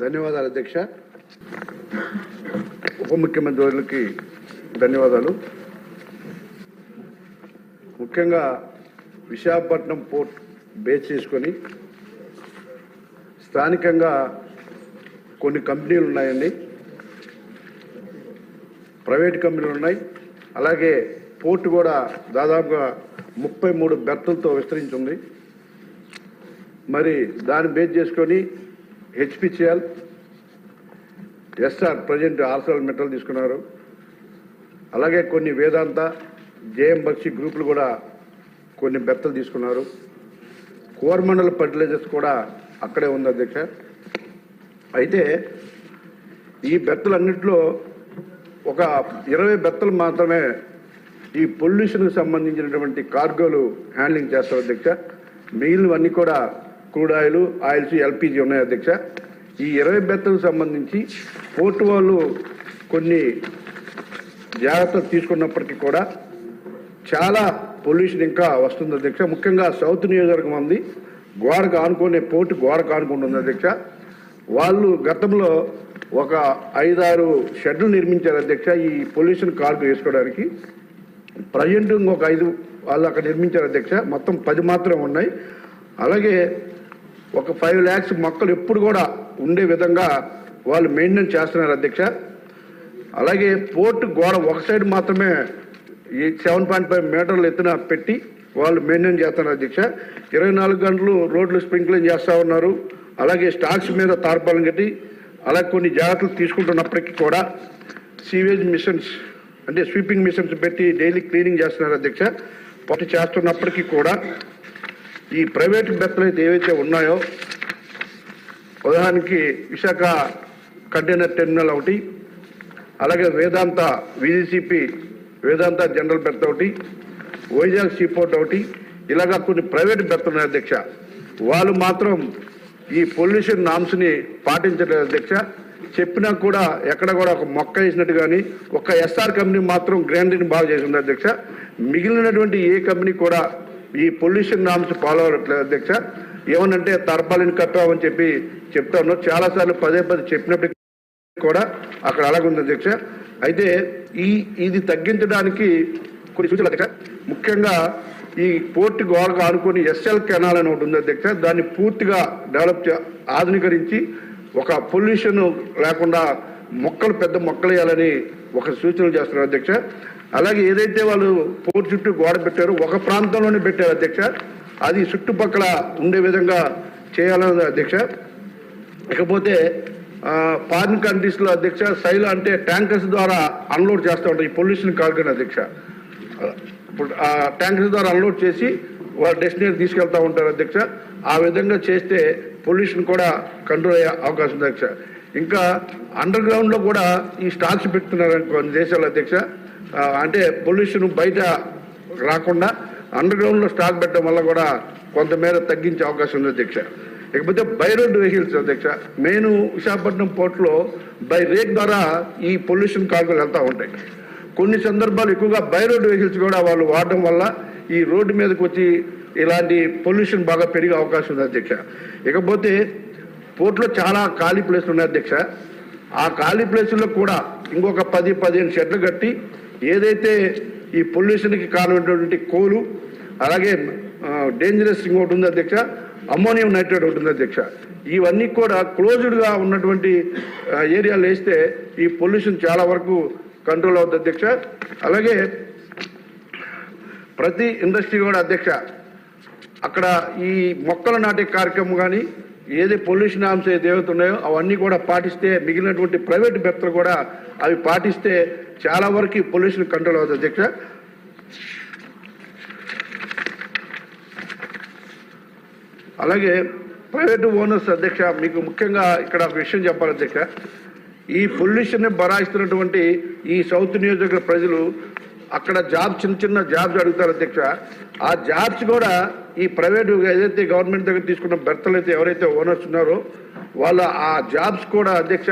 ధన్యవాదాలు అధ్యక్ష. ఉప ముఖ్యమంత్రి వర్యులకి ధన్యవాదాలు. ముఖ్యంగా విశాఖపట్నం పోర్ట్ బేస్ చేసుకొని స్థానికంగా కొన్ని కంపెనీలు ఉన్నాయండి. ప్రైవేట్ కంపెనీలు ఉన్నాయి. అలాగే పోర్టు కూడా దాదాపుగా ముప్పై మూడు బెర్తలతో విస్తరించి ఉంది. మరి దాన్ని బేస్ చేసుకొని హెచ్పిసిఎల్ ఎస్ఆర్ ప్రజెంట్ ఆర్సల్ మెటల్ తీసుకున్నారు. అలాగే కొన్ని వేదాంత జేఎం బక్షి గ్రూపులు కూడా కొన్ని బెత్తలు తీసుకున్నారు. కోరమండల ఫర్టిలైజర్స్ కూడా అక్కడే ఉంది అధ్యక్ష. అయితే ఈ బెత్తలన్నింటిలో ఒక ఇరవై బెత్తలు మాత్రమే ఈ పొల్యూషన్కి సంబంధించినటువంటి కార్గోలు హ్యాండ్లింగ్ చేస్తారు అధ్యక్ష. మిగిలినవన్నీ కూడా క్రూడ్ ఆయిల్ ఆయిల్స్ ఎల్పిజి ఉన్నాయి అధ్యక్ష. ఈ ఇరవై బెత్తలకు సంబంధించి పోర్టు వాళ్ళు కొన్ని జాగ్రత్తలు తీసుకున్నప్పటికీ కూడా చాలా పొల్యూషన్ ఇంకా వస్తుంది అధ్యక్ష. ముఖ్యంగా సౌత్ నియోజకవర్గం ఉంది. గోడకు ఆనుకునే పోర్టు గోడకు ఆనుకుంటుంది అధ్యక్ష. వాళ్ళు గతంలో ఒక ఐదారు షెడ్లు నిర్మించారు అధ్యక్ష ఈ పొల్యూషన్ కార్డు వేసుకోవడానికి. ప్రజెంట్ ఇంకొక ఐదు వాళ్ళు అక్కడ నిర్మించారు అధ్యక్ష. మొత్తం పది మాత్రమే ఉన్నాయి. అలాగే ఒక ఫైవ్ ల్యాక్స్ మొక్కలు ఎప్పుడు కూడా ఉండే విధంగా వాళ్ళు మెయింటైన్ చేస్తున్నారు అధ్యక్ష. అలాగే పోర్టు గోడ ఒక సైడ్ మాత్రమే ఈ సెవెన్ పాయింట్ ఫైవ్ మీటర్లు ఎత్తున పెట్టి వాళ్ళు మెయింటైన్ చేస్తున్నారు అధ్యక్ష. ఇరవై నాలుగు గంటలు రోడ్లు స్ప్రింక్లింగ్ చేస్తూ ఉన్నారు. అలాగే స్టాక్స్ మీద తార్పాలను కట్టి అలాగే కొన్ని జాగ్రత్తలు తీసుకుంటున్నప్పటికీ కూడా సీవేజ్ మిషన్స్ అంటే స్వీపింగ్ మిషన్స్ పెట్టి డైలీ క్లీనింగ్ చేస్తున్నారు అధ్యక్ష. పట్టు చేస్తున్నప్పటికీ కూడా ఈ ప్రైవేట్ బెత్తలు అయితే ఏవైతే ఉన్నాయో ఉదాహరణకి విశాఖ కంటైనర్ టెర్మినల్ ఒకటి అలాగే వేదాంత విజిసిపి వేదాంత జనరల్ బెర్త్ ఒకటి వైజాగ్ సీపోర్ట్ ఒకటి ఇలాగా కొన్ని ప్రైవేట్ బెర్త్ ఉన్నాయి అధ్యక్ష. వాళ్ళు మాత్రం ఈ పొల్యూషన్ నామ్స్ని పాటించలేదు అధ్యక్ష. చెప్పినా కూడా ఎక్కడ కూడా ఒక మొక్క వేసినట్టు కానీ ఒక ఎస్ఆర్ కంపెనీ మాత్రం గ్రాండీని బాగా చేసింది అధ్యక్ష. మిగిలినటువంటి ఏ కంపెనీ కూడా ఈ పొల్యూషన్ నామ్స్ ఫాలో అవ్వట్లేదు అధ్యక్ష. ఏమనంటే తర్పాలిని కట్టామని చెప్పి చెప్తా ఉన్నాం చాలాసార్లు పదే పదే చెప్పినప్పటికీ కూడా అక్కడ అలాగుంది అధ్యక్ష. అయితే ఈ ఇది తగ్గించడానికి కొన్ని సూచనలు అధ్యక్ష. ముఖ్యంగా ఈ పోర్ట్ గోడకు ఆనుకొని ఎస్ఎల్ కెనాల్ అని ఒకటి ఉంది అధ్యక్ష. దాన్ని పూర్తిగా డెవలప్ ఆధునీకరించి ఒక పొల్యూషన్ లేకుండా మొక్కలు పెద్ద మొక్కలు వేయాలని ఒక సూచనలు చేస్తున్నారు అధ్యక్ష. అలాగే ఏదైతే వాళ్ళు పోర్ట్ చుట్టూ గోడ పెట్టారో ఒక ప్రాంతంలోనే పెట్టారు అధ్యక్ష. అది చుట్టుపక్కల ఉండే విధంగా చేయాలని అధ్యక్ష. ఇకపోతే ఫారిన్ కంట్రీస్లో అధ్యక్ష శైలు అంటే ట్యాంకర్స్ ద్వారా అన్లోడ్ చేస్తూ ఉంటారు ఈ పొల్యూషన్ కార్గన్ అధ్యక్ష. ఇప్పుడు ఆ ట్యాంకర్స్ ద్వారా అన్లోడ్ చేసి వాళ్ళ డెస్టినేషన్ తీసుకెళ్తూ ఉంటారు అధ్యక్ష. ఆ విధంగా చేస్తే పొల్యూషన్ కూడా కంట్రోల్ అయ్యే అవకాశం ఉంది అధ్యక్ష. ఇంకా అండర్ గ్రౌండ్లో కూడా ఈ స్టాక్స్ పెడుతున్నారు కొన్ని దేశాల అధ్యక్ష అంటే పొల్యూషన్ బయట రాకుండా అండర్ గ్రౌండ్లో స్టాక్ పెట్టడం వల్ల కూడా కొంతమేర తగ్గించే అవకాశం ఉంది అధ్యక్ష. ఇకపోతే బై రోడ్ వెహికల్స్ అధ్యక్ష మెయిన్ విశాఖపట్నం పోర్ట్లో బై రేక్ ద్వారా ఈ పొల్యూషన్ కార్గోలు వెళ్తూ ఉంటాయి. కొన్ని సందర్భాలు ఎక్కువగా బై రోడ్ వెహికల్స్ కూడా వాళ్ళు వాడడం వల్ల ఈ రోడ్డు మీదకి వచ్చి ఇలాంటి పొల్యూషన్ బాగా పెరిగే అవకాశం ఉంది అధ్యక్ష. ఇకపోతే పోర్ట్లో చాలా ఖాళీ ప్లేస్లు ఉన్నాయి అధ్యక్ష. ఆ ఖాళీ ప్లేసుల్లో కూడా ఇంకొక పది పదిహేను షెడ్లు కట్టి ఏదైతే ఈ పొల్యూషన్కి కారణమైనటువంటి కోలు అలాగే డేంజరస్ ఇంకోటి ఉంది అధ్యక్ష అమ్మోనియం నైట్రేట్ ఒకటి ఉంది అధ్యక్ష. ఇవన్నీ కూడా క్లోజ్డ్గా ఉన్నటువంటి ఏరియాలు వేస్తే ఈ పొల్యూషన్ చాలా వరకు కంట్రోల్ అవుతుంది అధ్యక్ష. అలాగే ప్రతి ఇండస్ట్రీ కూడా అధ్యక్ష అక్కడ ఈ మొక్కలు నాటే కార్యక్రమం కానీ ఏది పొల్యూషన్ అంశం ఏది ఏవైతే ఉన్నాయో అవన్నీ కూడా పాటిస్తే మిగిలినటువంటి ప్రైవేట్ బెత్తలు కూడా అవి పాటిస్తే చాలా వరకు పొల్యూషన్ కంట్రోల్ అవుతుంది. అధ్యక్ష. అలాగే ప్రైవేట్ ఓనర్స్ అధ్యక్ష మీకు ముఖ్యంగా ఇక్కడ ఒక విషయం చెప్పాలి అధ్యక్ష. ఈ పొల్యూషన్ని బరాయిస్తున్నటువంటి ఈ సౌత్ నియోజకవర్గ ప్రజలు అక్కడ జాబ్ చిన్న చిన్న జాబ్స్ అడుగుతారు అధ్యక్ష. ఆ జాబ్స్ కూడా ఈ ప్రైవేట్ ఏదైతే గవర్నమెంట్ దగ్గర తీసుకున్న బెర్తలు అయితే ఎవరైతే ఓనర్స్ ఉన్నారో వాళ్ళ ఆ జాబ్స్ కూడా అధ్యక్ష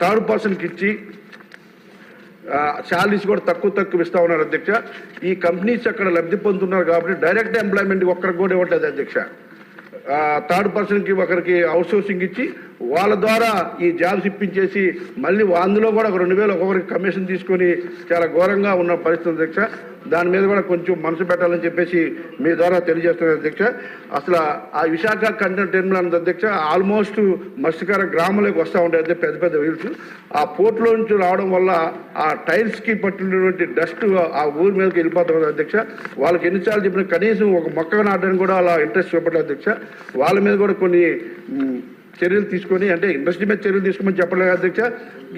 థర్డ్ పర్సన్కి ఇచ్చి శాలరీస్ కూడా తక్కువ తక్కువ ఇస్తా ఉన్నారు అధ్యక్ష. ఈ కంపెనీస్ అక్కడ లబ్ధి పొందుతున్నారు కాబట్టి డైరెక్ట్ ఎంప్లాయ్మెంట్ ఒక్కరికి కూడా ఇవ్వట్లేదు అధ్యక్ష. థర్డ్ పర్సన్కి ఒకరికి అవుట్ సోర్సింగ్ ఇచ్చి వాళ్ళ ద్వారా ఈ జాబ్స్ ఇప్పించేసి మళ్ళీ అందులో కూడా ఒక రెండు వేలు ఒక్కొక్కరికి కమిషన్ తీసుకొని చాలా ఘోరంగా ఉన్న పరిస్థితి అధ్యక్ష. దాని మీద కూడా కొంచెం మనసు పెట్టాలని చెప్పేసి మీ ద్వారా తెలియజేస్తున్నారు అధ్యక్ష. అసలు ఆ విశాఖ కంటెంట్ టెర్మినల్ అన్నది అధ్యక్ష ఆల్మోస్ట్ మత్స్యకార గ్రామంలోకి వస్తూ ఉంటాయి పెద్ద పెద్ద వీల్స్. ఆ పోర్ట్లో నుంచి రావడం వల్ల ఆ టైల్స్కి పట్టినటువంటి డస్ట్ ఆ ఊరి మీదకి వెళ్ళిపోతుంది అధ్యక్ష. వాళ్ళకి ఎన్నిసార్లు చెప్పిన కనీసం ఒక మొక్క నాటడానికి కూడా అలా ఇంట్రెస్ట్ చూపట్లేదు అధ్యక్ష. వాళ్ళ మీద కూడా కొన్ని చర్యలు తీసుకొని అంటే ఇండస్ట్రీ మీద చర్యలు తీసుకోమని చెప్పలేదు అధ్యక్ష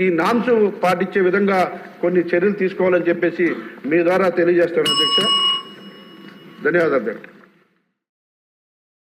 ఈ నామ్స్ పాటించే విధంగా కొన్ని చర్యలు తీసుకోవాలని చెప్పేసి మీ ద్వారా తెలియజేస్తాను అధ్యక్ష. ధన్యవాదాలు అధ్యక్ష.